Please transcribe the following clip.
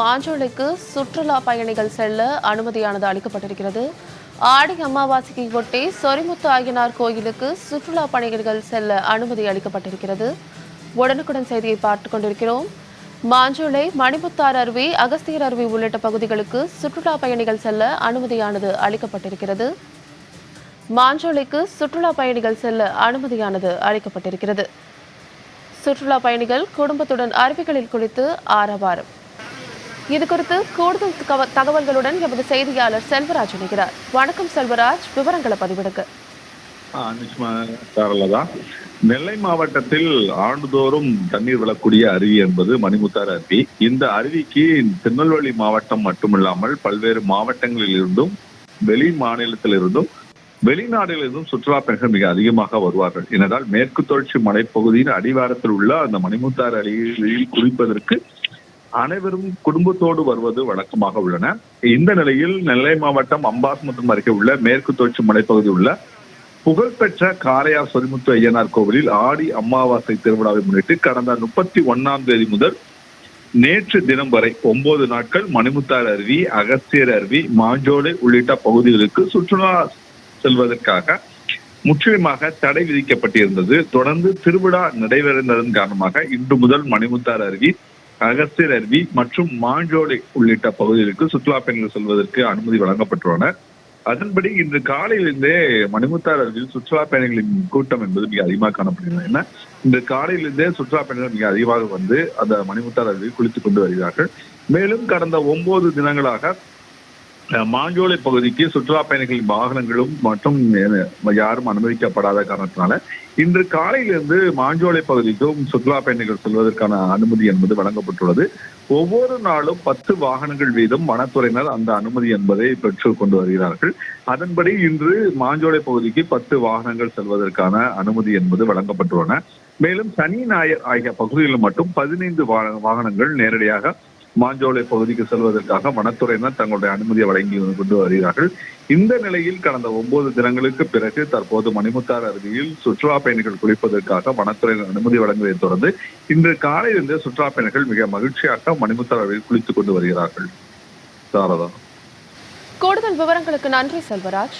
மாஞ்சோலைக்கு சுற்றுலா பயணிகள் செல்ல அனுமதியானது அளிக்கப்பட்டிருக்கிறது. ஆடி அமாவாசையை ஒட்டி சொரிமுத்து ஆகினார் கோயிலுக்கு சுற்றுலா பயணிகள் செல்ல அனுமதி அளிக்கப்பட்டிருக்கிறது. உடனுக்குடன் செய்தியை பார்த்துக் கொண்டிருக்கிறோம். மாஞ்சோலை மணிமுத்தார் அருவி அகஸ்தியர் அருவி உள்ளிட்ட பகுதிகளுக்கு சுற்றுலா பயணிகள் செல்ல அனுமதியானது அளிக்கப்பட்டிருக்கிறது. மாஞ்சோலைக்கு சுற்றுலா பயணிகள் செல்ல அனுமதியானது அளிக்கப்பட்டிருக்கிறது. சுற்றுலா பயணிகள் குடும்பத்துடன் அருவிகளில் குளித்து ஆரவாரம். இது குறித்து கூடுதல் தகவல்களுடன் எமது செய்தியாளர் செல்வராஜ் இணைகிறார். வணக்கம் செல்வராஜ் விவரங்களை பதிவிடுங்க. சாரலதா. நெல்லை மாவட்டத்தில் ஆண்டுதோறும் தண்ணீர் விழக்கூடிய அருவி என்பது மணிமுத்தாறு அருவி. இந்த அருவிக்கு திருநெல்வேலி மாவட்டம் மட்டுமில்லாமல் பல்வேறு மாவட்டங்களில் இருந்தும் வெளி மாநிலத்திலிருந்தும் வெளிநாடுகளிலிருந்தும் சுற்றுலா பயணிகள் மிக அதிகமாக வருவார்கள். ஏனென்றால் மேற்கு தொடர்ச்சி மலைப்பகுதியின் அடிவாரத்தில் உள்ள அந்த மணிமுத்தாறு அருவியில் குளிப்பதற்கு அனைவரும் குடும்பத்தோடு வருவது வழக்கமாக உள்ளன. இந்த நிலையில் நெல்லை மாவட்டம் அம்பாசமுத்திரம் அருகே உள்ள மேற்கு தொடர்ச்சி மலைப்பகுதி உள்ள புகழ்பெற்ற காரையார் சொரிமுத்து ஐயனார் கோவிலில் ஆடி அமாவாசை திருவிழாவை முன்னிட்டு கடந்த முப்பத்தி ஒன்னாம் தேதி முதல் நேற்று தினம் வரை ஒன்பது நாட்கள் மணிமுத்தார் அருவி அகஸ்தியர் அருவி மாஞ்சோலை உள்ளிட்ட பகுதிகளுக்கு சுற்றுலா செல்வதற்காக முற்றிலுமாக தடை விதிக்கப்பட்டிருந்தது. தொடர்ந்து திருவிழா நடைபெறுந்ததன் காரணமாக இன்று முதல் மணிமுத்தார் அருவி அகஸ்தியர் அருவி மற்றும் மாஞ்சோலை உள்ளிட்ட பகுதிகளுக்கு சுற்றுலா பயணிகள் செல்வதற்கு அனுமதி வழங்கப்பட்டுள்ளன. அதன்படி இன்று காலையிலிருந்தே மணிமுத்தார் அருவியில் சுற்றுலா பயணிகளின் கூட்டம் என்பது மிக அதிகமாக காணப்படுகிறது ஏன்னா இன்று காலையிலிருந்தே சுற்றுலா பயணிகள் மிக அதிகமாக வந்து அந்த மணிமுத்தார் அருவியில் குளித்துக் கொண்டு வருகிறார்கள். மேலும் கடந்த ஒன்பது தினங்களாக மாஞ்சோலை பகுதிக்கு சுற்றுலா பயணிகளின் வாகனங்களும் மற்றும் யாரும் அனுமதிக்கப்படாத காரணத்தினால இன்று காலையிலிருந்து மாஞ்சோலை பகுதிக்கும் சுற்றுலா பயணிகள் செல்வதற்கான அனுமதி என்பது வழங்கப்பட்டுள்ளது. ஒவ்வொரு நாளும் பத்து வாகனங்கள் வீதம் வனத்துறையினர் அந்த அனுமதி என்பதை பெற்றுக் கொண்டு வருகிறார்கள். அதன்படி இன்று மாஞ்சோலை பகுதிக்கு பத்து வாகனங்கள் செல்வதற்கான அனுமதி என்பது வழங்கப்பட்டுள்ளன. மேலும் சனி ஞாயிறு ஆகிய பகுதிகளில் மட்டும் பதினைந்து வாகனங்கள் நேரடியாக மாஞ்சோலை பகுதிக்கு செல்வதற்காக வனத்துறையினர் தங்களுடைய அனுமதியை வழங்கி கொண்டு வருகிறார்கள். இந்த நிலையில் கடந்த ஒன்பது தினங்களுக்கு பிறகு தற்போது மணிமுத்தாறு அருவியில் சுற்றுலா பயணிகள் குளிப்பதற்காக வனத்துறையினர் அனுமதி வழங்குவதை தொடர்ந்து இன்று காலையிலிருந்து சுற்றுலா பயணிகள் மிக மகிழ்ச்சியாக மணிமுத்தாறு அருவியில் குளித்துக் கொண்டு வருகிறார்கள். சாரதா. கூடுதல் விவரங்களுக்கு நன்றி செல்வராஜ்.